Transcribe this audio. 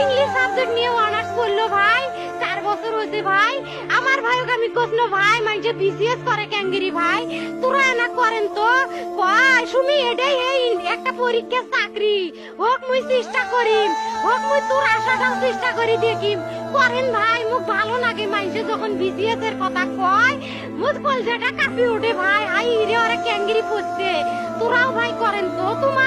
English subject নিয়ে honours করল ভাই। চার বছর হয়েছে ভাই। আমার ভাইও আমি কোসন ভাই মানে বিসিএস করে ক্যাঙ্গিরি ভাই, তোরা এনা করেন তো। কয়, সুমি, এটাই একটা পরীক্ষার চাকরি। হোক, মুই চেষ্টা করিম। হোক, মুই তোর আশাটাও চেষ্টা করি দেখিম। করেন ভাই, মুখ ভালো লাগে মাইসে যখন বিসিএস এর কথা কয়, মুখ কলজাটা কাঁপি ওঠে ভাই। হাই রে ওরা ক্যাঙ্গিরি পড়ছে। তোরাও ভাই করেন তো। না মেধা